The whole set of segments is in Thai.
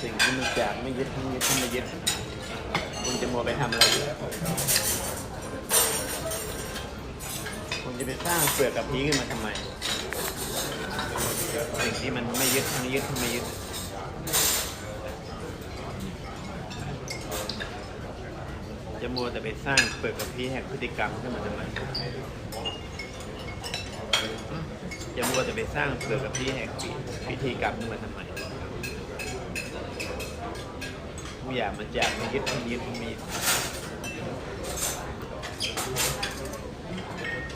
สิ่งที่มันจากไม่ยึดทั้งยึดทั้งไม่ยึดคุณจะมัวไปทำอะไรอยู่คุณจะไปสร้างเปลือกกับพีขึ้นมาทำไม สิ่งที่มันไม่ยึดทั้งยึดทั้งไม่ยึดจะมัวแต่ไปสร้างเปลือกกับพีแห่งพฤติกรรมขึ้นมาทำไม จะมัวแต่ไปสร้างเปลือกกับพี่แห่งพิธีกรรมขึ้นมาทำไมทุกอย่างมันจากมันยึดมันยึดมันมี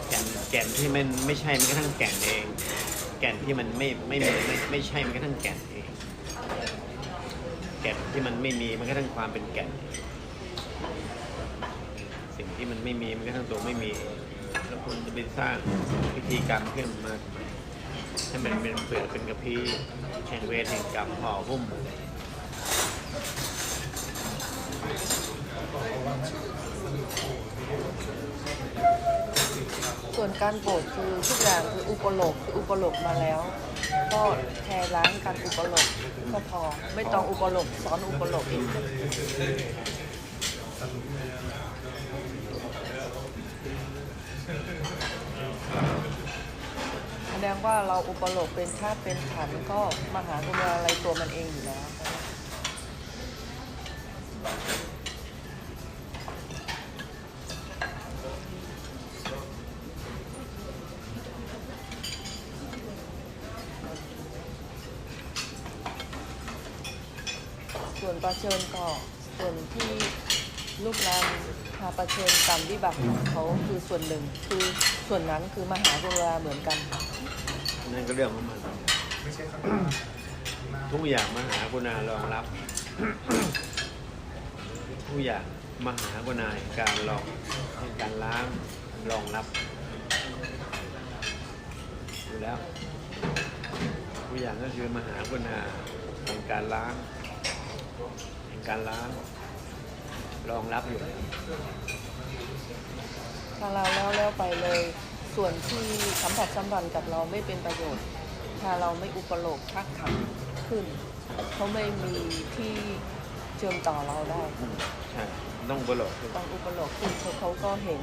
แก่นแก่นที่มันไม่ใช่มันกระทั่งแก่นเอง แก่นที่มันไม่ไม่ม่ไม่ไม่ใช่มันกระทั่งแก่นเอง แก่นที่มันไม่มีมันกระทั่งความเป็นแก่น สิ่งที่มันไม่มีมันกระทั่งตัวไม่มีแล้วคุณจะไปสร้างพิธีกรรมขึ้นมา ให้มันเป็นเปลือกเป็นกระพี้แห่งเวทแห่งกรรมห่อหุ้มส่วนการโบสคือทุกอย่างคืออุปโลกคืออุปโลกมาแล้ว ก็แทนล้างการอุปโลกก็พอ ไม่ต้องอุปโลกสอนอุปโลกอีก ดงว่าเราอุปโลกเป็นธาตุเป็นขันก็มหากรุณาอะไรตัวมันเองอยู่แล้วส่วนประเชิญก็ส่วนที่ลูกนามพาประเชิญกรรมวิบัติของเขาคือส่วนหนึ่งคือส่วนนั้นคือมหากรุณาเหมือนกันค่ะนั่นก็เรื่องของมันทุกอย่างมหากรุณารองรับ ทุกอย่างมหากรุณาการรองแห่งการล้างรองรับอยู่แล้วทุกอย่างก็คือมหากรุณาแห่งการล้างแห่งการล้าง รองรับอยู่แล้วถ้าเราแล้วแล้วไปเลย ส่วนที่สัมผัสสัมพันธ์กับเราไม่เป็นประโยชน์ ถ้าเราไม่อุปโลกทักขันขึ้นเขาไม่มีที่เชื่อมต่อเราได้ อืมใช่ต้องบลกคือต้องอุปโลกขึ้นเขาเขาก็เห็น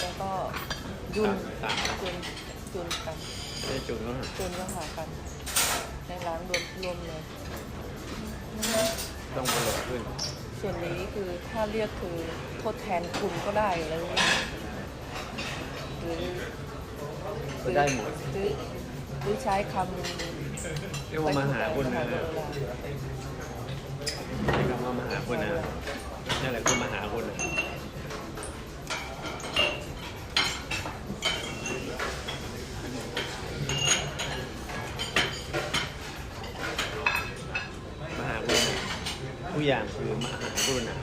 แล้วก็ยุนตามจุนจุนกันไม่ได้จุนก็หาจุนก็หากัน ในร้านรวมรวมเลย ต้องบลกขึ้น ส่วนนี้คือถ้าเรียกคือทดแทนคุณก็ได้อะไรอย่างเงี้ยหรือก็ได้หมด หรือหรือใช้คำเรียกว่ามหากุณมนะหากุณาใช้คำว่ามหากุณนะนั่นแหละคือมหากุณนะมหากุณนะ ทุกอย่างคือมหากุณนะ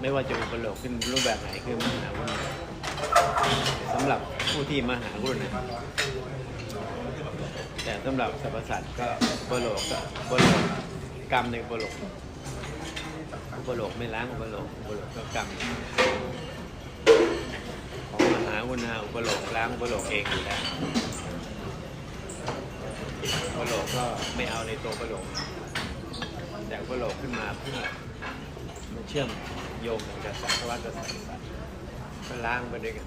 ไม่ว่าจะอุปโลกขึ้นรูปแบบไหนคือมหากุณนะสำหรับผู้ที่มหากุณนะแต่สำหรับสรรพสัตว์ก็อุปโลกก็อุปโลกกรรมในอุปโลกอุปโลกไม่ล้างอุปโลกอุปโลกก็กรรมของมหาวุณาอุปโลกล้างอุปโลกเองอยู่แล้วอุปโลกก็ไม่เอาในตัวอุปโลก แต่อุปโลกขึ้นมาเพื่อมาเชื่อมโยงกับสัตว์วัฏสัตว์ก็ล้างไปด้วยกัน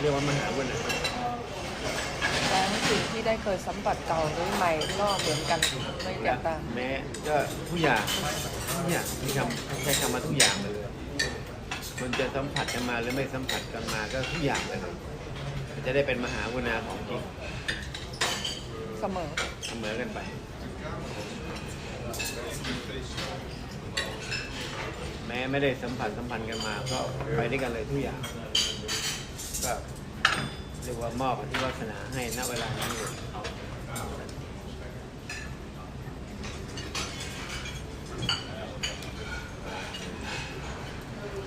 เรียกว่ามหาวุณาแล้วสิ่งที่ได้เคยสัมผัสเก่าหรือใหม่ก็เหมือนกันไม่แตกต่างแม้ก็ทุกอย่างทุกอย่างที่คำใช้คำมาทุกอย่างเลยมันจะสัมผัสกันมาหรือไม่สัมผัสกันมาก็ทุกอย่างเลยมันจะได้เป็นมหากรุณาของจริง เสมอ เสมอกันไป แม้ไม่ได้สัมผัสสัมพันธ์กันมา ก็ไปด้วยกันเลยทุกอย่างก็เรียกว่ามอบอธิวัฒนาให้ณเวลานี้เลย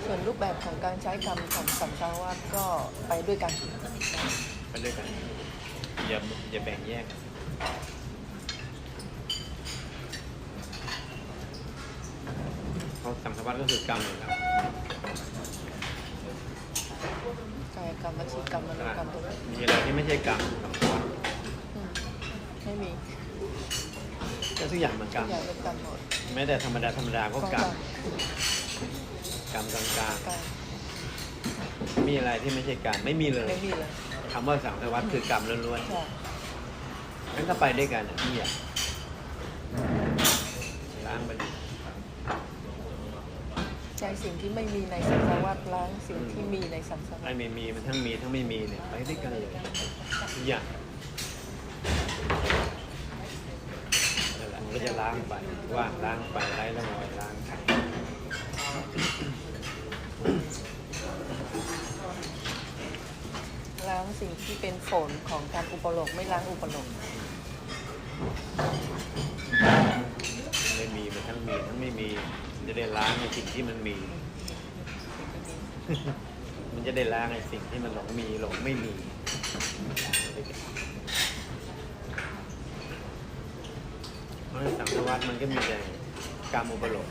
ส่วนรูปแบบของการใช้คำของสัมภาวาสก็ไปด้วยกัน ไปด้วยกัน อย่าอย่าแบ่งแยก เพราะสังสาร วัตก็คือกรรมอยู่แล้วกรรมวจีกรรมมโนกรรมตัวนี้มีอะไรที่ไม่ใช่กรรมอืมไม่มีก็ทุกอย่างมันกรรมอย่างเป็นกรรมหมดแม้แต่ธรรมดาธรรมดาก็กรรมกรรมกรรมกลางกรรมๆมีอะไรที่ไม่ใช่กรรมไม่มีเลยไม่มีเลยคำว่าสังสารวัฏคือกรรมล้วนใช่ๆงั้นก็ไปด้วยกันอะพี่อยากล้างไปดิ ใจสิ่งที่ไม่มีในสังสารวัฏล้างสิ่งที่มีในสังสารวัไอ้ฏไม่มีมันทั้งมีทั้งไม่มีเนี่ยไปด้วยกันเลยทุกอย่างนั่นแหละมันก็จะล้างไปว่างล้างไปไร้ร่องรอยล้างไปล้างสิ่งที่เป็นฝนของการอุปโลกไม่ล้างอุปโลก ไม่มีมันทั้งมีทั้งไม่มีมัน จะได้ล้างในสิ่งที่มันมี มันจะได้ล้างในสิ่งที่มันหลงมีหลงไม่มีเพราะฉะนั้นสังสาวัฏมันก็มีแต่กรรมอุปโลก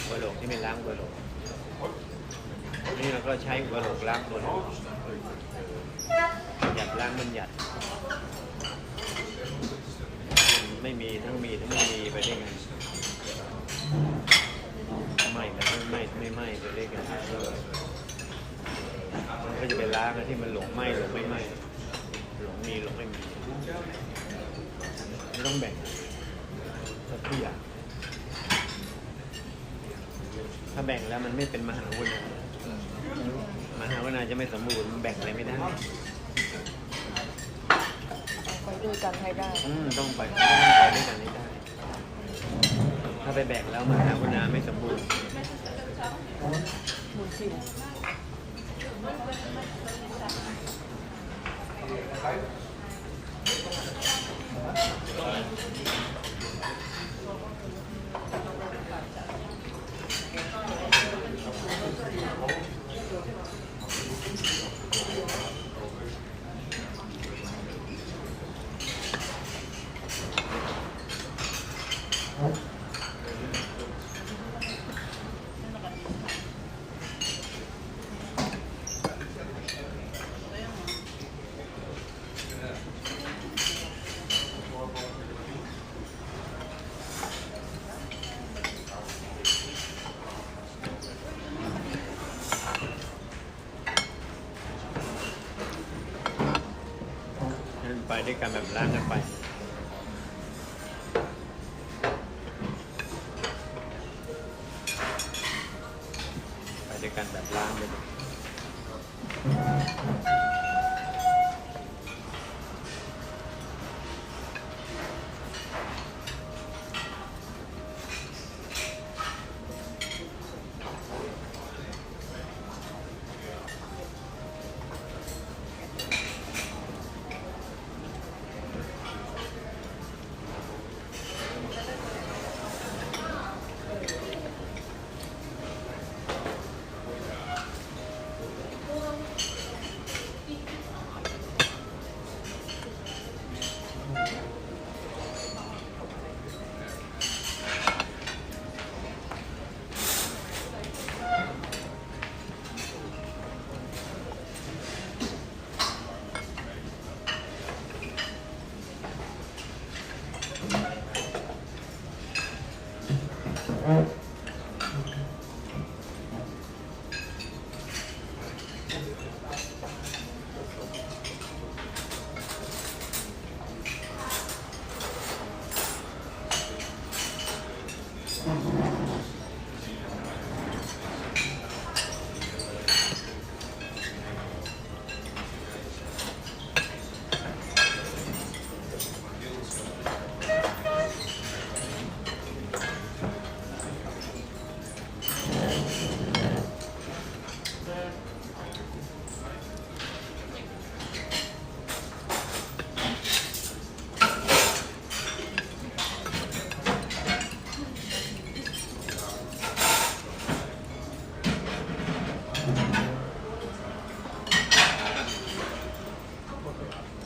อุปโลกที่ไม่ล้างอุปโลกนี่เราก็ใช้อุปโลกล้างอุปโลกหยัดล้างมันหยัดไม่มีทั้งมีทั้งไม่มีไปด้ไม่มัน ไม่ไม่ไม่ไม่ไปด้วยกันมันก็จะไปล้างอันที่มันหลงไหมหลงไม่ไหมหลงมีหลงไม่มีไม่ต้องแบ่งสักทุกอย่างถ้าแบ่งแล้วมันไม่เป็นมหาวุณมหาวุณาจะไม่สมบูรณ์มันแบ่งอะไรไม่ได้เอาไปด้วยกันให้ได้อืมต้องไปต้องไปด้วยกันให้ได้ ถ้าไปแบ่งแล้วมหาวุณาไม่สมบูรณ์ หมุนสิ ด้วยกันแบบล้างกันไป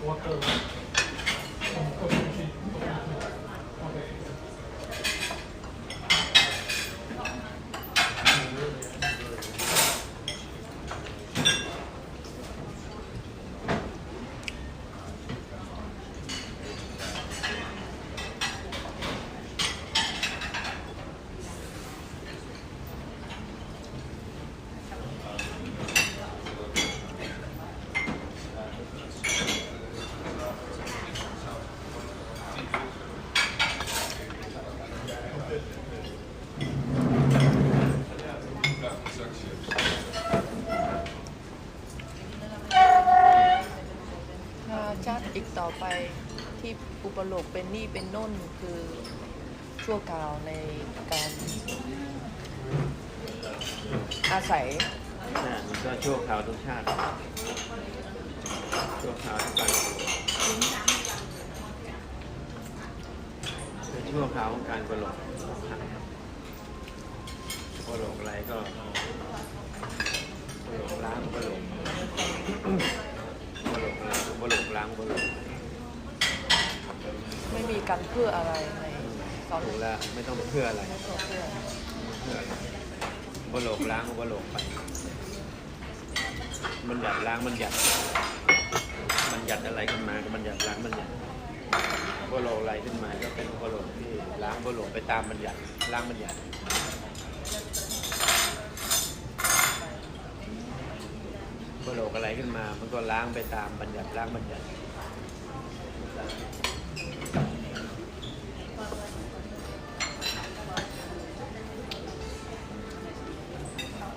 我的 ปโลกเป็นนี่เป็นน่นคือชั่วคราวในการอาศัยน่ะมันก็ชั่วคราวทุกชาติ ชั่วคราวทุกการเป็นชั่วคราวของการกระโหลกกระโหลกอะไรก็กระโหลกล้างกระโหลกกระโหลกอะไรกระโลกล้างกระโหลก ไม่มีการเพื่ออะไรในตอนถูกนี้แล้วไม่ต้องเพื่ออะไรไม่ต้องเพื่อเพื่ออะไรกระโหลกล้างกระโหลกไป มันหยัดล้างมันหยัด มันหยัดอะไรขึ้นมาก็มันหยัดล้างมันหยัดกระโหลกอะไรขึ้นมา ก็เป็นกระโหลกที่ล้างกระโหลกไปตามมันหยัดล้างมันหยัดกระโหลกอะไรขึ้นมา มันก็ล้างไปตามบัญญัติล้างบัญญัติ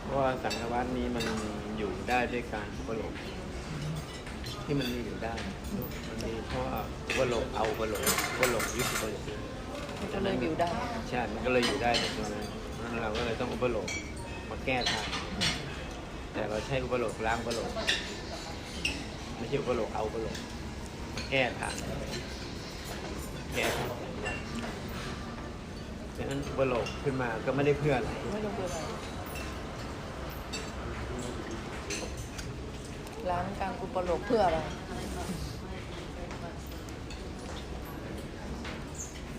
เพราะ ว่าสังฆวัตนี้มันอยู่ได้ด้วยการอุปโลกที่มันมีอยู่ได้ มันมีเพราะว่าอุปโลกเอาอุปโลกอุปโลกยึดอุปโลกมันจะเลยอยู่ได้ใช่มันก็เลยอยู่ได้ในตรงนั้นนั่นเราก็เลยต้องอุปโลกมาแก้ทางแต่เราใช้อุปโลกล้างอุปโลกไม่ใช่อุปโลกเอาอุปโลกมาแก้ทางแก้ทางดังนั้นอุปโลกขึ้นมาก็ไม่ได้เพื่ออะไรไม่ต้เพื่ออะไร ล้างการอุปโลกเพื่ออะไร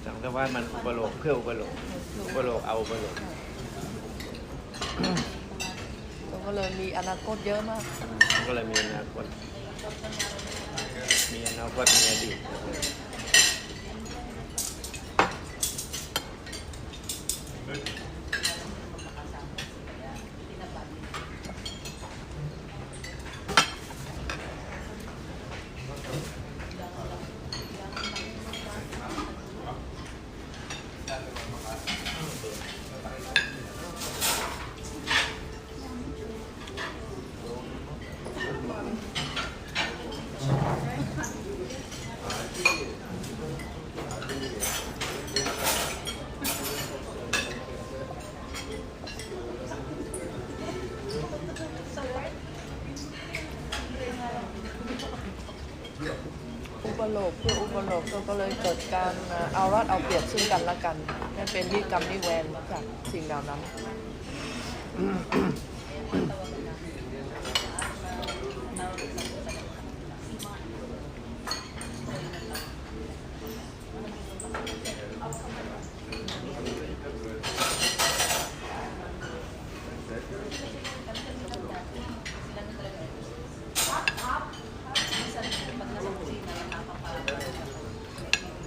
สังฆวาสมันอุปโลกเพื่ออุปโลกอุปโลกเอาอุปโลกมันก็เลยมีอนาคตเยอะมากมันก็เลยมีอนาคตมีอนาคตมีอดีต อุปโลก เพื่ออุปโลกก็เลยเกิดการเอารัดเอาเปรียบซึ่งกันและกันนั่นเป็นวิกรรมนิเวนจากสิ่งเหล่านั้น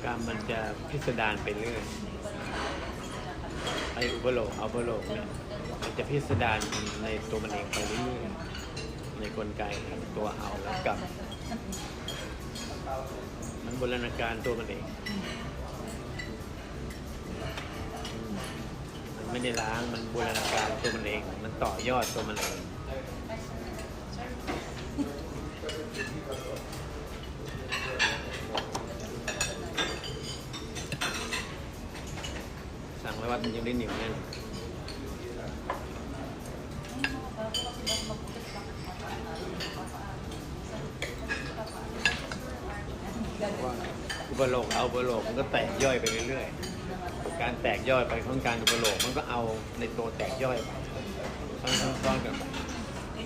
กรรมมันจะพิสดารไปเรื่อย ไออุปโลกเอาอุปโลกเนี่ยมันจะพิสดารในตัวมันเองไปเรื่อยในกลไกของตัวเอาและกรรมมันบูรณาการตัวมันเองมันไม่ได้ล้างมันบูรณาการตัวมันเอง มันต่อยอดตัวมันเอง ได้เหนียวแน่นอุปโลกเอาอุปโลกมันก็แตกย่อยไปเรื่อยๆ การแตกย่อยไปของการอุปโลกมันก็เอาในตัวแตกย่อยไปซ้อนๆกันไป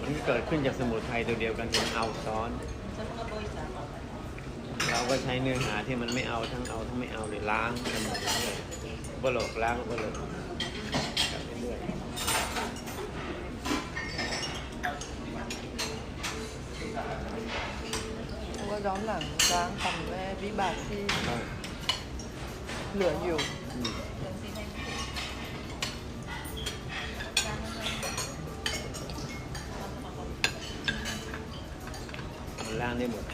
มันเกิดขึ้นจากสมุทัยตัวเดียวกันคือเอาซ้อน เราก็ใช้เนื้อหาที่มันไม่เอาทั้งเอาทั้งไม่เอาเลยล้างกันหมดเรื่อย ๆอุปโลกล้างอุปโลกกลับเรื่อยแล้วก็ย้อนหลังล้างกรรมและวิบากที่เหลืออยู่อืมมันล้างได้หมด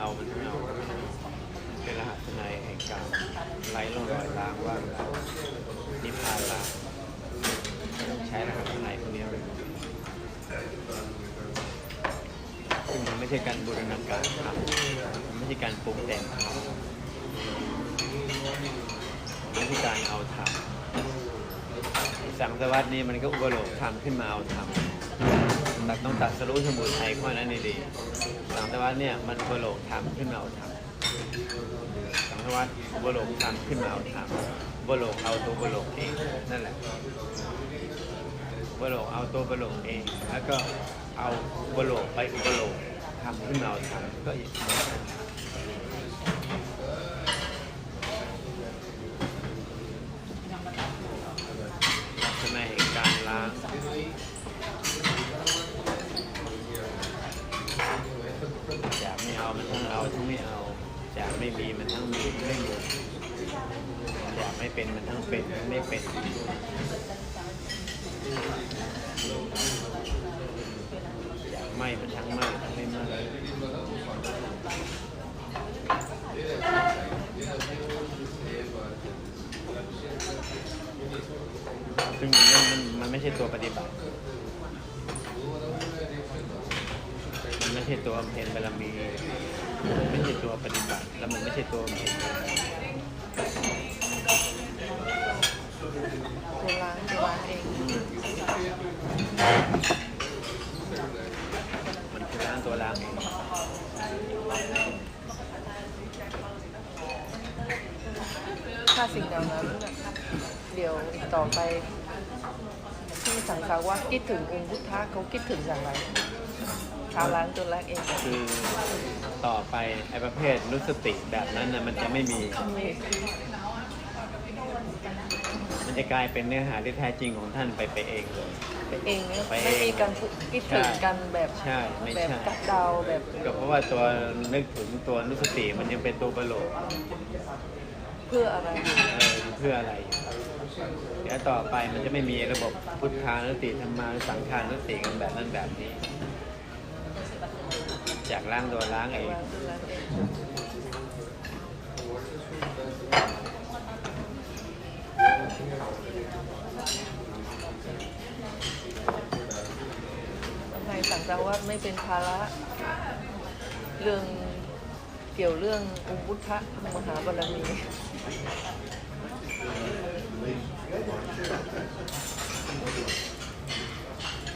เอามันทั้งเอาเป็นรหัสในแห่งการไล่ร่องรอยล้างว่างล้างนิพพานล้างไม่ต้องใช้รหัสในพวกนี้เลยซึ่งมันไม่ใช่การบูรณาการทำมันไม่ใช่การปรุงแต่งทำมันไม่ใช่การเอาทำสังสวัสดนี้มันก็อุปโลกทำขึ้นมาเอาทำ ตัดต้องตัดสรู้สมุทัยข้อนั้นดีๆสังสวัสดเนี่ยมันอุปโลกทำขึ้นมาเอาทำสังวัตบโลกทำขึ้นมาเอาทำบโลกเอาตัวบโลกเองนั่นแหละบโลกเอาตัวบโลกเอง แล้วก็เอาบโลกไปอุปโลกทำขึ้นมาเอาทำก็อีกลักษณะแห่งการล้างจากไม่เอามันทั้งเอาทั้งไม่เอา จากไม่มีมันทั้งมีไม่มีจากไม่เป็นมันทั้งเป็นทั้งไม่เป็นจากไม่มันทั้งไม่ทั้งไม่ไม่ซึ่งมันไม่มันมันไม่ใช่ตัวปฏิบัติ มันไม่ใช่ตัวบำเพนบารมี มันไม่ใช่ตัวปฏิบัติ แล้วมันไม่ใช่ตัวบำเพ็ญ ตัวล้างตัวล้างเอง มันคือล้างตัวล้างถ้าสิ่งเหล่านั้นเดี๋ยวต่อไปที่สังสารวัตคิดถึงองค์พุทธะเขาคิดถึงอย่างไรการล้างตัวล้างเองคือต่อไปไอ้ประเภทนุสติแบบนั้นนะมันจะไม่มี มันจะกลายเป็นเนื้อหาที่แท้จริงของท่านไปไปเองเลย ไปเองเนี่ยไปเองไม่มีการคิดถึงกันแบบใช่ไม่แบบใช่ กัดเดาแบบก็เพราะว่าตัวนึกถึงตัวนุสติมันยังเป็นตัวประโลกเพื่ออะไรอยู่เออเพื่ออะไรเดี๋ยวต่อไปมันจะไม่มีระบบพุทธานุสติธรรมานุสังขารนุสติกันแบบนั้นแบบนี้จากล้างตัวล้างเองล้างตัวล้างเอง ทำไมสังสารวัตไม่เป็นภาระ เรื่องเกี่ยวเรื่ององค์พุทธมหาบารมี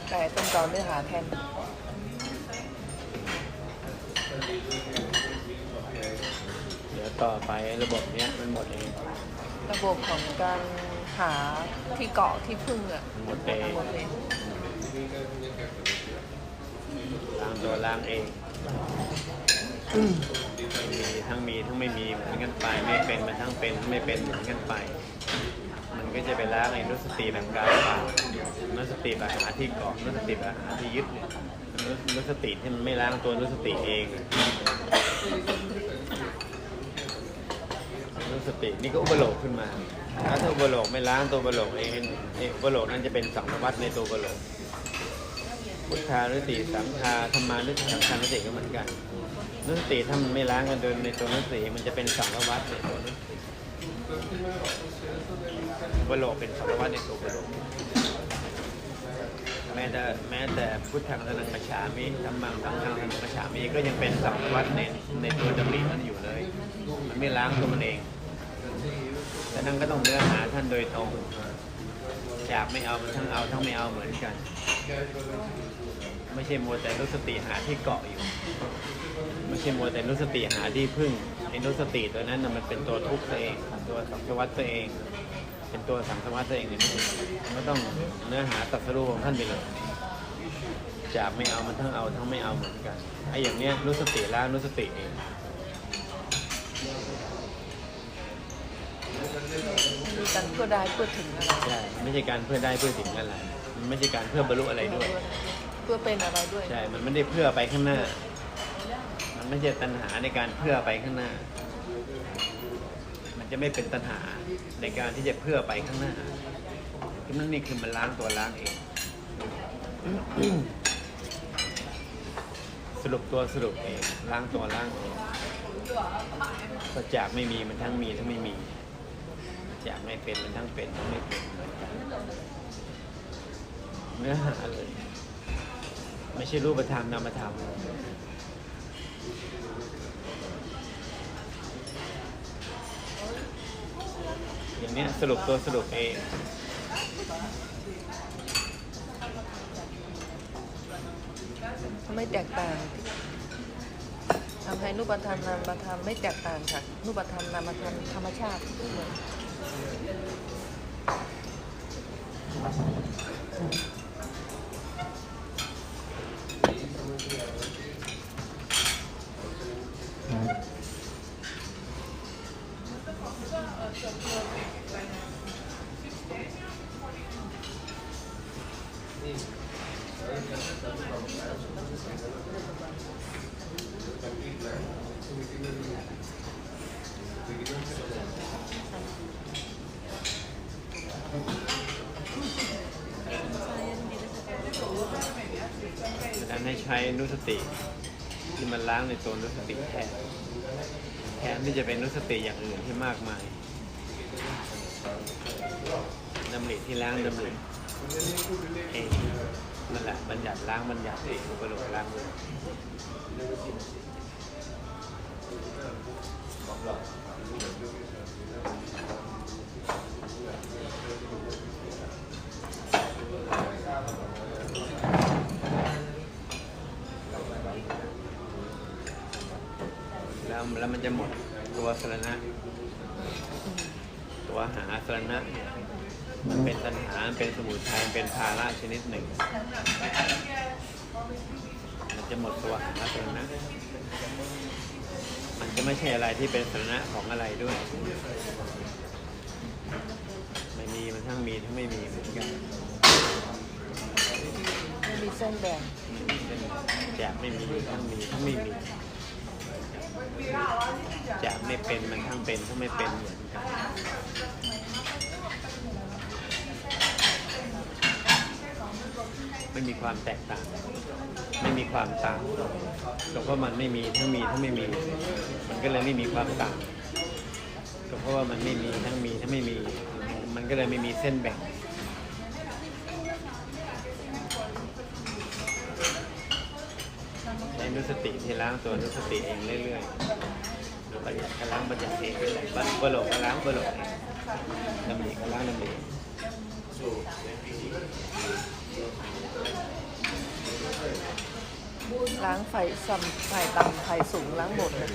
แต่ต้นตอนเนื้อหาแทนเดี๋ยวต่อไประบบเนี้ยมันหมดเอง ระบบของการ หาที่เกาะที่พึ่งอะหมดเองหมดเลยลางตัวล้างเองมีทั้งมีทั้งไม่มีเหมือนกันไปไม่เป็นมันทั้งเป็นไม่เป็นเหมือนกันไป มันก็จะไปล้างไอ้นุสติแบบกายเปล่านุสติแบบหาที่เกาะนุสติแบบหาที่ยึดนุนุสติที่มันไม่ล้างตัวนุสติเอง นุสติ นี่ก็อุปโลกขึ้นมาถ้าอุปโลกไม่ล้างตัวอุปโลกเองไอ้อุปโลกนั้นจะเป็นสังสวัตในตัวอุปโลกพุทธานุสติสังฆาธรรมานุสติสังฆานุสติก็เหมือนกันนุสติถ้ามันไม่ล้างกันโดยในตัวนุสติมันจะเป็นสังฆวัตในตัวนุสติวโลกเป็นสังฆวัตในตัววโลกแม้แต่แม้แต่พุทธังธนังกชามิธรรมังสังฆังธนังกชามิก็ยังเป็นสังวัตในในตัวดำรินั้นอยู่เลย มันไม่ล้างตัวมันเอง นั่นก็ต้องเนื้อหาท่านโดยตรงจากไม่เอามันทั้งเอาทั้งไม่เอาเหมือนกัน ไม่ใช่มัวแต่นุสติหาที่เกาะอยู่ ไม่ใช่มัวแต่นุสติหาที่พึ่งไอ้นุสติตัวนั้นน่ะมันเป็นตัวทุกข์ตัวเองตัวสังสวัตตัวเอง เป็นตัวสังสวัตตัวเองเนี่ยมันต้องเนื้อหาตรัสรู้ของท่านไปเลยจากไม่เอามันทั้งเอาทั้งไม่เอาเหมือนกันไอ้อย่างเนี้ยนุสติแล้วนุสติเอง กันเพื่อได้เพื่อถึงอะไรใช่ไม่ใช่การเพื่อได้เพื่อถึงอะไรมันไม่ใช่การเพื่อบรรลุอะไรด้วยเเพื่อเป็นอะไรด้วย ใช่ มันไม่ได้เพื่อไปข้างหน้า มันไม่ใช่ตัณหาในการเพื่อไปข้างหน้า มันจะไม่เป็นตัณหาในการที่จะเพื่อไปข้างหน้าคือนั่นนี่คือมันล้างตัวล้างเองสรุปตัวสรุปเองล้างตัวล้างเองก็จากไม่มีมันทั้งมีทั้งไม่มี จากไม่เป็นมันทั้งเป็นทั้งไม่เป็นเนื้อหาเลยไม่ใช่รูปธรรมนามธรรมอย่างเนี้ยสรุปตัวสรุปเองไม่แตกต่างทำให้รูปธรรมนามธรรมไม่แตกต่างจากรูปธรรมนามธรรมธรรมชาติดั ง นุสติที่มันล้างในตัวนุสติแทนแทนที่จะเป็นนุสติอย่างอื่นที่มากมายดำริที่ล้างดำริเองนั่นแหละบัญญัติล้างบัญญัติเองอุปโลกล้างเลยแล้ว แล้วมันจะหมดตัวสรณะ ตัวหาสรณะเนี่ยมันเป็นตัณหามันเป็นสมุทัยมันเป็นภาระชนิดหนึ่ง มันจะหมดตัวหาสรณะ มันจะไม่ใช่อะไรที่เป็นสรณะของอะไรด้วย ไม่มีมันทั้งมีทั้งไม่มีเหมือนกันไม่มีเส้นแบ่งเป็นจากไม่มีทั้งมีทั้งไม่มี จากไม่เป็นมันทั้งเป็นทั้งไม่เป็นเหมือนกันไม่มีความแตกต่าง ไม่มีความต่างก็เพราะมันไม่มีทั้งมีทั้งไม่มี มันก็เลยไม่มีความต่างก็เพราะว่ามันไม่มีทั้งมีทั้งไม่มี มันก็เลยไม่มีเส้นแบ่ง นุสติที่ล้างตัวนุสติเองเรื่อยๆดูบัญญัติก็ล้างบัญญัติเองเรื่อยๆบัญบโลกก็ล้างบโลกเองดำริก็ล้างดำริล้างไฟสัมไฟต่ำไฟสูงล้างหมดเลย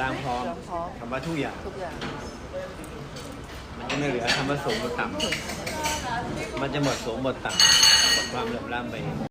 ล้างพร้อมล้างพร้อมคำว่าทุกอย่าง ทุกอย่าง มันจะไม่เหลือคำว่าสูงกับต่ำมันจะหมดสูงหมดต่ำหมดความเหลื่อมล้ำไป